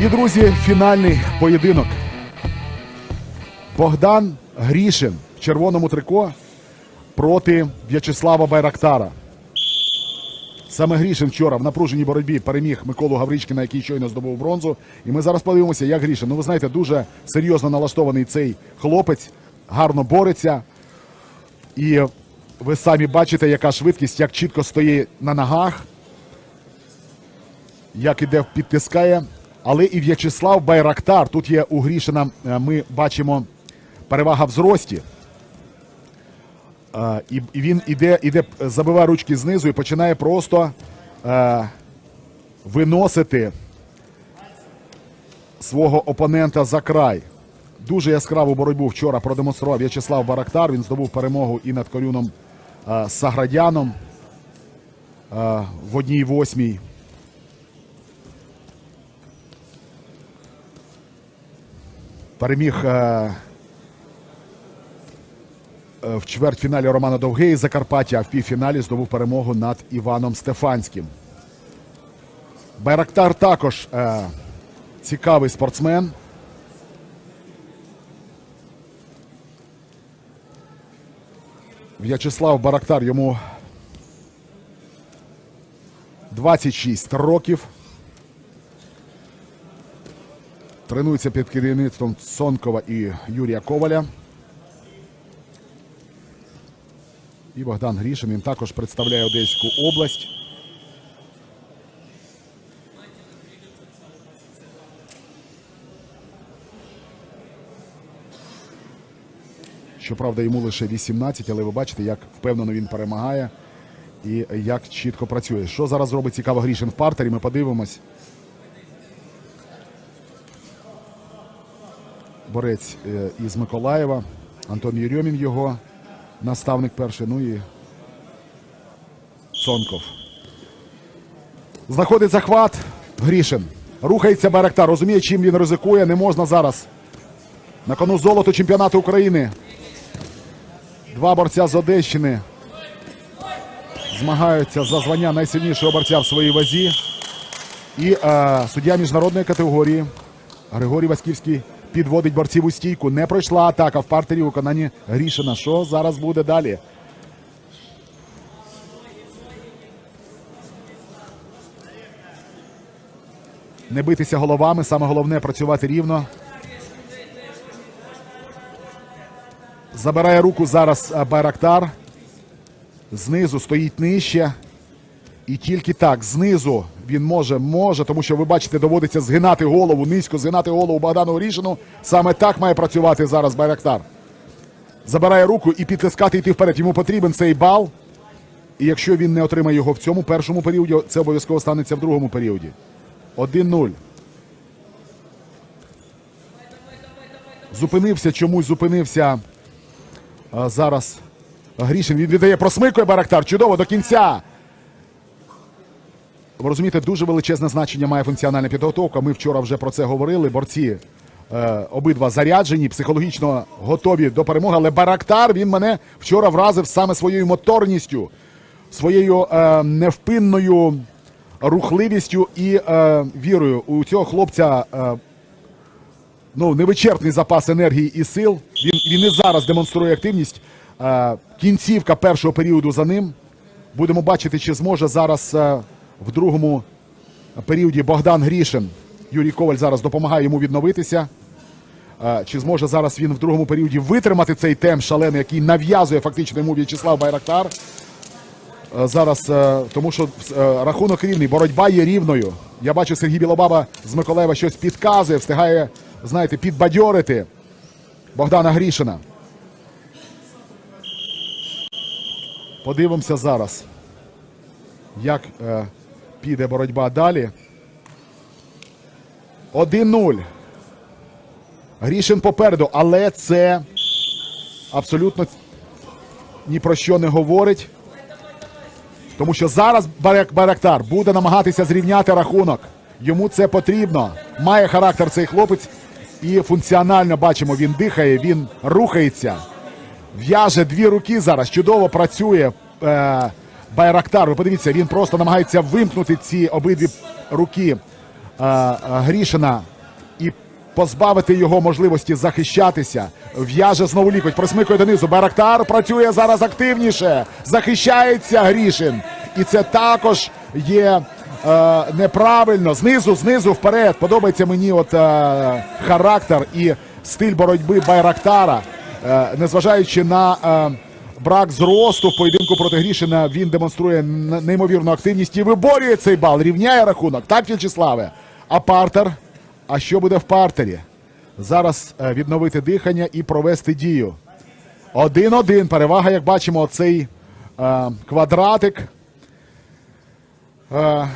І, друзі, фінальний поєдинок. Богдан Грішин в червоному трико проти В'ячеслава Байрактара. Саме Грішин вчора в напруженій боротьбі переміг Миколу Гавричкіна, який щойно здобув бронзу. І ми зараз подивимося, як Грішин. Ну, ви знаєте, дуже серйозно налаштований цей хлопець, гарно бореться. І ви самі бачите, яка швидкість, як чітко стоїть на ногах, як іде підтискає. Але і В'ячеслав Байрактар. Тут є у Грішина, е, ми бачимо перевага в зрості. Е, І він іде, іде, забиває ручки знизу і починає просто е, виносити свого опонента за край. Дуже яскраву боротьбу вчора продемонстрував В'ячеслав Барактар. Він здобув перемогу і над Корюном Саградяном в одній восьмій. Переміг е, е, в чвертьфіналі Романа Довгий Закарпаття, а в півфіналі здобув перемогу над Іваном Стефанським. Байрактар також е, цікавий спортсмен. В'ячеслав Барактар йому 26 років. Тренується під керівництвом Сонкова і Юрія Коваля. І Богдан Грішин. Він також представляє Одеську область. Щоправда, йому лише 18, але ви бачите, як впевнено він перемагає і як чітко працює. Що зараз робить цікаво Грішин в партері? Ми подивимось. Борець е, із Миколаєва. Антон Єрьомін його наставник перший. Ну і Сонков. Знаходить захват. Грішин. Рухається Байрактар. Розуміє, чим він ризикує. Не можна зараз. На кону золото чемпіонату України. Два борця з Одещини змагаються за звання найсильнішого борця в своїй вазі. І е, суддя міжнародної категорії Григорій Васьківський підводить борців у стійку. Не пройшла атака в партері у виконанні Грішина. Що зараз буде далі? Не битися головами, саме головне працювати рівно. Забирає руку зараз е, Байрактар. Знизу стоїть нижче. І тільки так, знизу він може, може, тому що ви бачите, доводиться згинати голову, низько згинати голову Богдану Горішину. Саме так має працювати зараз Байрактар. Забирає руку і підтискати йти вперед. Йому потрібен цей бал. І якщо він не отримає його в цьому першому періоді, це обов'язково станеться в другому періоді. 1-0. Зупинився, чомусь зупинився а, зараз Грішин. Він віддає просмикує Барактар. Чудово до кінця. Розумієте, дуже величезне значення має функціональна підготовка. Ми вчора вже про це говорили. Борці е, обидва заряджені, психологічно готові до перемоги. Але Барактар він мене вчора вразив саме своєю моторністю, своєю е, невпинною рухливістю і е, вірою. У цього хлопця е, ну, невичерпний запас енергії і сил. Він, він і зараз демонструє активність. Е, кінцівка першого періоду за ним. Будемо бачити, чи зможе зараз е, в другому періоді Богдан Грішин. Юрій Коваль зараз допомагає йому відновитися. Чи зможе зараз він в другому періоді витримати цей темп шалений, який нав'язує фактично йому В'ячеслав Байрактар? Зараз, е, тому що е, рахунок рівний, боротьба є рівною. Я бачу, Сергій Білобаба з Миколаєва щось підказує, встигає, знаєте, підбадьорити Богдана Грішина. Подивимося зараз, як е, піде боротьба далі. 1-0. Грішин попереду, але це абсолютно ні про що не говорить. Тому що зараз Барактар буде намагатися зрівняти рахунок. Йому це потрібно. Має характер цей хлопець. І функціонально бачимо, він дихає, він рухається. В'яже дві руки зараз. Чудово працює е, Байрактар. Ви подивіться, він просто намагається вимкнути ці обидві руки е, Грішина і позбавити його можливості захищатися. В'яже знову лікоть, просмикує донизу. Байрактар працює зараз активніше. Захищається Грішин. І це також є е, неправильно. Знизу, знизу, вперед. Подобається мені от е, характер і стиль боротьби Байрактара. Е, незважаючи на е, брак зросту в поєдинку проти Грішина, він демонструє неймовірну активність і виборює цей бал, рівняє рахунок. Так, В'ячеславе? А партер? А що буде в партері? Зараз е, відновити дихання і провести дію. Один-один. Перевага, як бачимо, оцей е, квадратик. Е,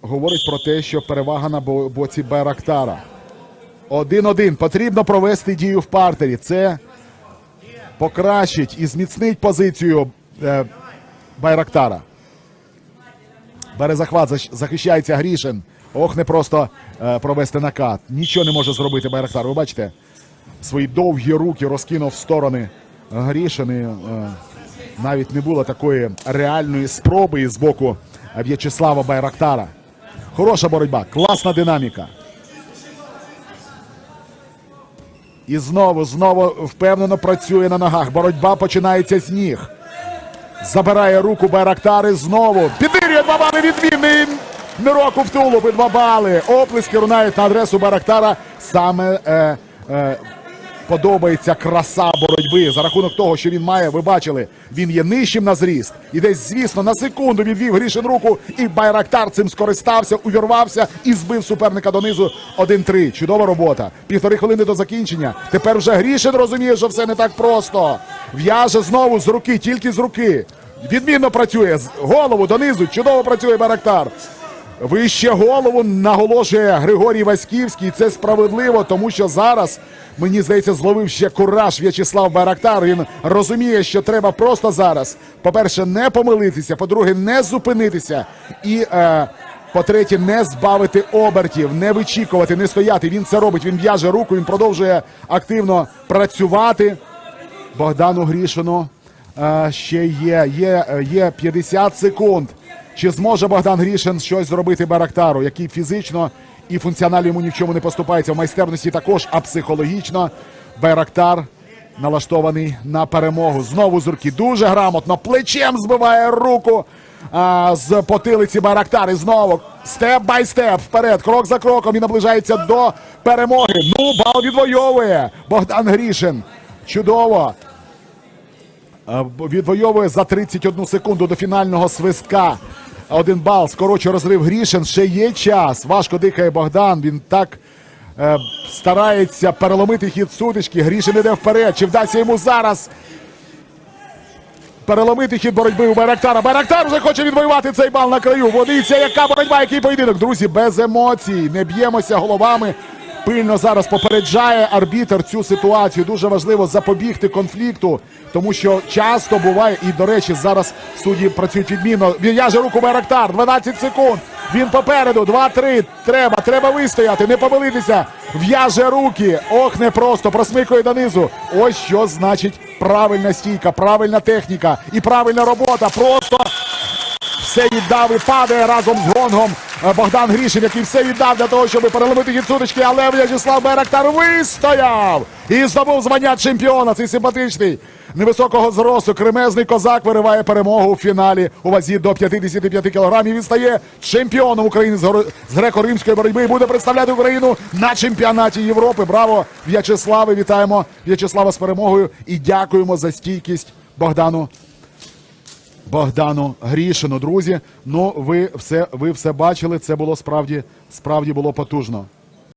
говорить про те, що перевага на бо- боці Байрактара. Один-один. Потрібно провести дію в партері. Це покращить і зміцнить позицію е, Байрактара. Бере захват, захищається Грішин. Ох, не просто е, провести накат. Нічого не може зробити Байрактар. Ви бачите, свої довгі руки розкинув в сторони Грішин. І, е, навіть не було такої реальної спроби з боку В'ячеслава Байрактара. Хороша боротьба, класна динаміка. І знову, знову впевнено працює на ногах. Боротьба починається з ніг. Забирає руку Байрактари знову. Підирює два бали відмінний. Мироку в тулуб і два бали. Оплески рунають на адресу Байрактара. Саме е, е, подобається краса боротьби. За рахунок того, що він має, ви бачили, він є нижчим на зріст. І десь, звісно, на секунду відвів Грішин руку, і Байрактар цим скористався, увірвався і збив суперника донизу 1-3. Чудова робота. Півтори хвилини до закінчення. Тепер вже Грішин розуміє, що все не так просто. В'яже знову з руки, тільки з руки. Відмінно працює голову донизу. Чудово працює Байрактар. Вище голову наголошує Григорій Васьківський. Це справедливо, тому що зараз, мені здається, зловив ще кураж В'ячеслав Байрактар. Він розуміє, що треба просто зараз, по-перше, не помилитися, по-друге, не зупинитися. І е, по-третє, не збавити обертів, не вичікувати, не стояти. Він це робить. Він в'яже руку, він продовжує активно працювати. Богдану Грішину е, ще є, є, е, є 50 секунд. Чи зможе Богдан Грішин щось зробити Барактару, який фізично і функціонально йому ні в чому не поступається в майстерності також, а психологічно Байрактар налаштований на перемогу. Знову з руки дуже грамотно плечем збиває руку а, з потилиці Байрактар. І знову степ бай степ вперед, крок за кроком і наближається до перемоги. Ну, бал відвоює Богдан Грішин. Чудово. Відвоює за 31 секунду до фінального свистка. Один бал, скорочує розрив Грішин. Ще є час. Важко дихає Богдан. Він так е, старається переломити хід сутички. Грішин іде вперед. Чи вдасться йому зараз переломити хід боротьби у Байрактара? Байрактар вже хоче відвоювати цей бал на краю. Водиться, яка боротьба, який поєдинок. Друзі, без емоцій. Не б'ємося головами. Пильно зараз попереджає арбітр цю ситуацію. Дуже важливо запобігти конфлікту, тому що часто буває, і до речі, зараз судді працюють відмінно. Він в'яже руку Байрактар, 12 секунд. Він попереду, 2-3. Треба, треба вистояти, не помилитися. В'яже руки. Ох, не просто. Просмикує донизу. Ось що значить правильна стійка, правильна техніка і правильна робота. Просто все віддав і падає разом з гонгом Богдан Грішин, який все віддав для того, щоб переломити хід сутички, але В'ячеслав Байрактар вистояв і здобув звання чемпіона. Цей симпатичний невисокого зросту. Кремезний козак вириває перемогу у фіналі у вазі до 55 кілограмів. Він стає чемпіоном України з греко-римської боротьби і буде представляти Україну на чемпіонаті Європи. Браво, В'ячеславе! Вітаємо В'ячеслава з перемогою і дякуємо за стійкість Богдану Богдану Грішину, друзі. Ну, ви все, ви все бачили. Це було справді, справді було потужно.